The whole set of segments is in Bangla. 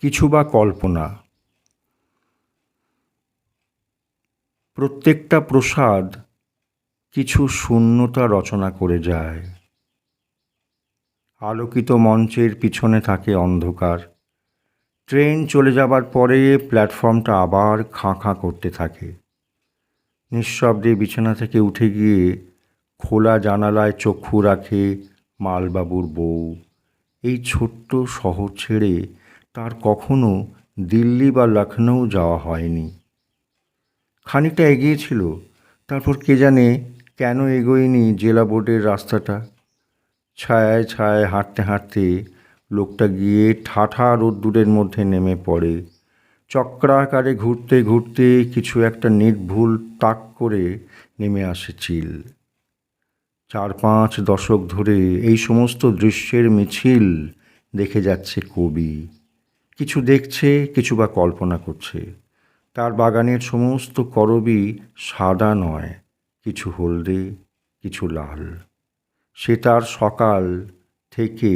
কিছু বা কল্পনা। প্রত্যেকটা প্রসাদ কিছু শূন্যতা রচনা করে যায়। আলোকিত মঞ্চের পিছনে থাকে অন্ধকার। ট্রেন চলে যাবার পরে প্ল্যাটফর্মটা আবার খাঁ খাঁ করতে থাকে। নিঃশব্দে বিছানা থেকে উঠে গিয়ে খোলা জানালায় চক্ষু রাখে মালবাবুর বউ। এই ছোট্ট শহর ছেড়ে তার কখনো দিল্লি বা লখনৌ যাওয়া হয়নি। খানিকটা এগিয়েছিল তারপর কে জানে কেন এগোয়নি জেলা বোর্ডের রাস্তাটা। ছায়ায় ছায়ায় হাঁটতে হাঁটতে লোকটা গিয়ে ঠাঠা রোদ্দুরের মধ্যে নেমে পড়ে। চক্রাকারে ঘুরতে ঘুরতে কিছু একটা নির্ভুল তাক করে নেমে আসে চিল। চার পাঁচ দশক ধরে এই সমস্ত দৃশ্যের মিছিল দেখে যাচ্ছে কবি। কিছু দেখছে, কিছু বা কল্পনা করছে। তার বাগানের সমস্ত করবি সাদা নয়, কিছু হলদে, কিছু লাল। সে তার সকাল থেকে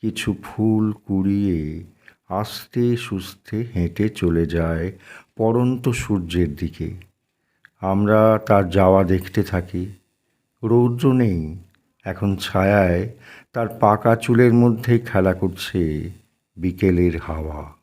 কিছু ফুল কুড়িয়ে আস্তে সুস্থে হেঁটে চলে যায় পরন্ত সূর্যের দিকে। আমরা তার যাওয়া দেখতে থাকি। রৌদ্র নেই, এখন ছায়ায় তার পাকা চুলের মধ্যে খেলা করছে। বিকেলের হাওয়া।